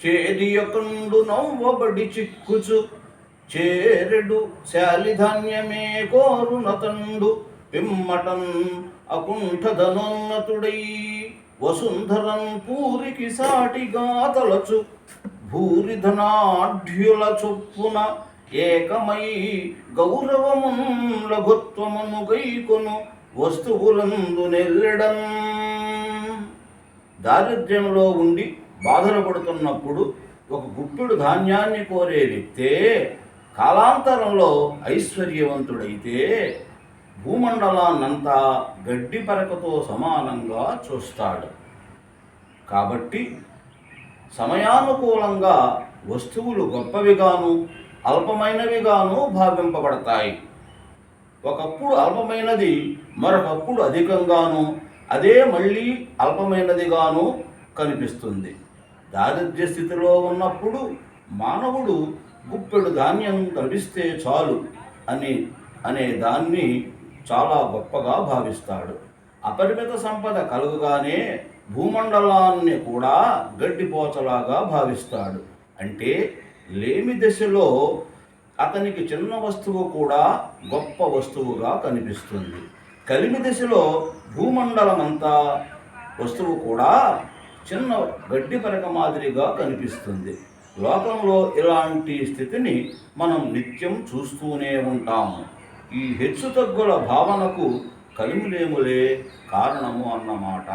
చేదియకుండు నవ్వబడి చిక్కుచు. చేరెడు శాలిధాన్యమే కోరునతండు పిమ్మటన్ అకుంఠధనోన్నతుడై వసుంధరం పూరికి సాటిగా తలచు భూరిధనాఢ్యుల చొప్పున ఏకమై గౌరవమున్ లఘుత్వమును గైకొను వస్తువులందు నెల్లడం. దారిద్ర్యంలో ఉండి బాధలు పడుతున్నప్పుడు ఒక గుప్పెడు ధాన్యాన్ని కోరే వ్యక్తే కాలాంతరంలో ఐశ్వర్యవంతుడైతే భూమండలాన్నంతా గడ్డి పరకతో సమానంగా చూస్తాడు. కాబట్టి సమయానుకూలంగా వస్తువులు గొప్పవిగాను అల్పమైనవిగాను భావింపబడతాయి. ఒకప్పుడు అల్పమైనది మరొకప్పుడు అధికంగాను అదే మళ్ళీ అల్పమైనదిగాను కనిపిస్తుంది. దారిద్ర్య స్థితిలో ఉన్నప్పుడు మానవుడు గుప్పెడు ధాన్యం లభిస్తే చాలు అని అనే దాన్ని చాలా గొప్పగా భావిస్తాడు. అపరిమిత సంపద కలుగుగానే భూమండలాన్ని కూడా గడ్డిపోచలాగా భావిస్తాడు. అంటే లేమి దశలో అతనికి చిన్న వస్తువు కూడా గొప్ప వస్తువుగా కనిపిస్తుంది. కలిమి దశలో భూమండలమంతా వస్తువు కూడా చిన్న గడ్డి పరక మాదిరిగా కనిపిస్తుంది. లోకంలో ఇలాంటి స్థితిని మనం నిత్యం చూస్తూనే ఉంటాము. ఈ హెచ్చుతగ్గుల భావనకు కలిమిలేములే కారణము అన్నమాట.